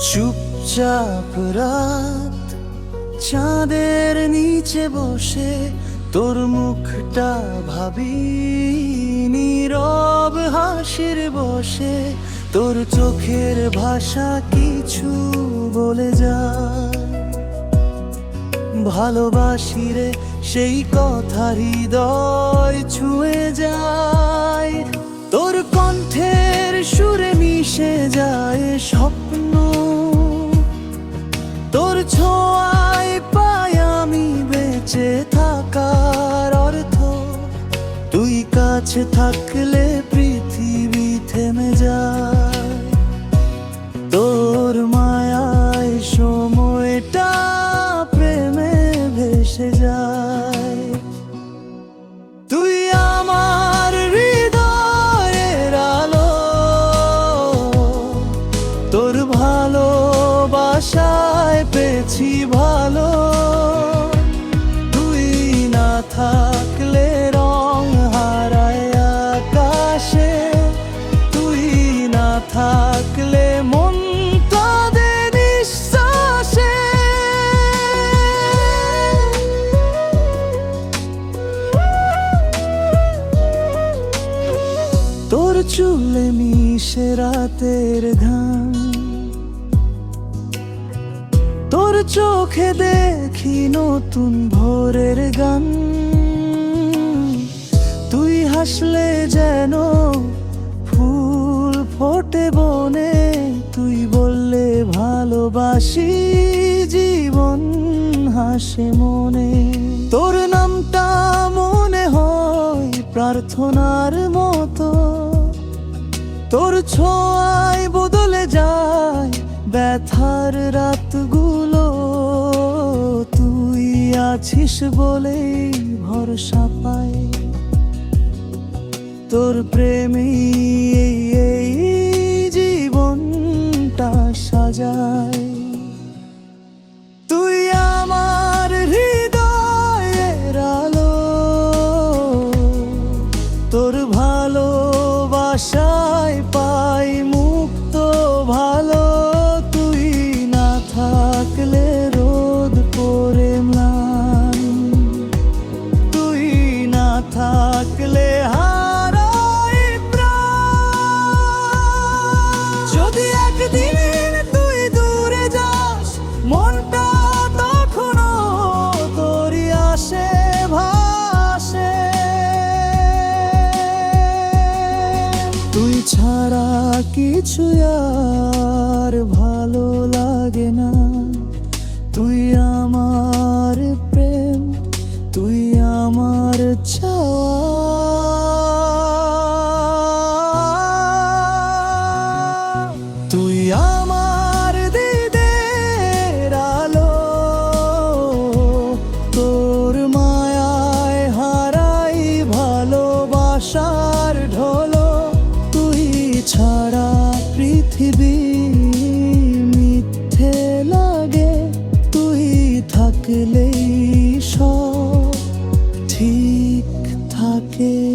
চুপচাপ রাত চাঁদের নিচে বসে তোর মুখটা ভাবি, নীরব হাসির বসে। তোর চোখের ভাষা কিছু বলে যায়। ভালোবাসি রে, সেই কথা হৃদয় ছুঁয়ে যায়। তোর কণ্ঠের সুরে মিশে যায় স্বপ্ন ছোঁয়ায় পাই আমি বেঁচে থাকার অর্থ। তুই কাছে থাকলে পৃথিবী থেমে যায়। তোর মায়ায় সময়টা প্রেমে ভেসে যায়। তুই আমার হৃদয়ের আলো, তোর ভালোবাসায় পেয়েছি ভালো। তুই না থাকলে রং হারায় আকাশে। তুই না থাকলে মন নিঃশ্বাসে। তোর চুলে মিশে রাতের ঘাম। তোর চোখে দেখি নতুন ভোরের গান। তুই হাসলে যেন ফুল ফোটে বনে, তুই বললে ভালোবাসি জীবন হাসে মনে। তোর নামটা মনে হয় প্রার্থনার মতো। তোর ছোঁয়ায় বদলে যায় ব্যথার রাতগুলো আছিস বলেই ভরসা পাই। তোর প্রেমী কিছু আর ভালো লাগে না। তুই আমার প্রেম তুই আমার চাওয়া। পৃথিবী লাগে তুই থাকলেই সব ঠিক থাকে।